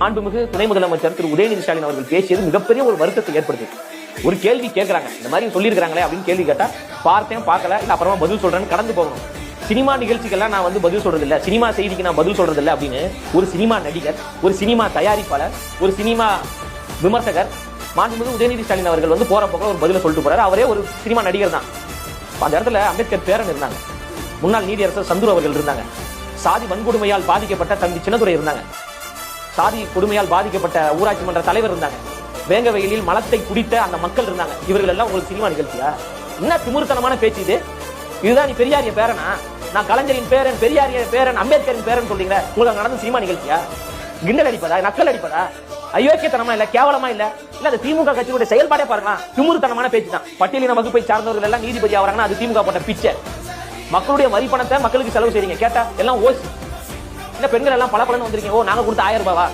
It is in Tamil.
மாண்புமிகு துணை முதலமைச்சர் திரு உதயநிதி ஸ்டாலின் அவர்கள் பேசியது மிகப்பெரிய ஒரு வருத்தத்தை ஏற்படுது ஒரு கேள்வி கேட்கறாங்க இந்த மாதிரி சொல்லியிருக்காங்களே அப்படின்னு கேள்வி கேட்டா பார்த்தேன் பார்க்கல இல்ல அப்புறமா பதில் சொல்றேன்னு கடந்து போகணும். சினிமா நிகழ்ச்சிக்கெல்லாம் நான் வந்து பதில் சொல்றது இல்ல சினிமா செய்திக்கு நான் பதில் சொல்றது இல்ல அப்படின்னு ஒரு சினிமா நடிகர் ஒரு சினிமா தயாரிப்பாளர் ஒரு சினிமா விமர்சகர் மாண்புமிகு உதயநிதி ஸ்டாலின் அவர்கள் வந்து போற போக ஒரு பதில சொல்லிட்டு போறாரு. அவரே ஒரு சினிமா நடிகர் தான். அந்த இடத்துல அம்பேத்கர் பேரன் இருந்தாங்க. முன்னாள் நீதியரசர் சந்துரு அவர்கள் இருந்தாங்க. சாதி வன்கொடுமையால் பாதிக்கப்பட்ட தம்பி சின்னதுரை இருந்தாங்க. சாதி கொடுமையால் பாதிக்கப்பட்ட ஊராட்சி மன்ற தலைவர் இருந்தாங்க. வேங்க வெயிலில் மலத்தை குடித்த அந்த மக்கள் இருந்தாங்க. இவர்கள் எல்லாம் உங்களுக்கு சினிமா நிகழ்ச்சியா? என்ன திமுருத்தனமான பேச்சு இது? இதுதான் நீ பெரியாரிய பேரனா? நான் கலைஞரின் பேரன் பெரியாரிய பேரன் அம்பேத்கரின் பேரன் சொல்றீங்க உங்களுக்கு நடந்த சினிமா நிகழ்ச்சியா? கிண்டல் அடிப்பதா? நக்கல் அடிப்பதா? அயோக்கியத்தனமா இல்ல கேவலமா இல்ல? இல்ல அது திமுக கட்சியுடைய செயல்பாடே பாருங்களா திமுருத்தனமான பேச்சு தான். பட்டியலின வகுப்பை சார்ந்தவர்கள் எல்லாம் நீதிபதி ஆகிறாங்கன்னா அது திமுக போட்ட பிச்சை. மக்களுடைய மதிப்பணத்தை மக்களுக்கு செலவு செய்றீங்க. கேட்டா? எல்லாம் ஓசி. இல்ல பெண்கள் எல்லாம் பல பலன்னு வந்திருக்கீங்க. ஓ நாங்க கொடுத்த ஆயிரம் ரூபாவா?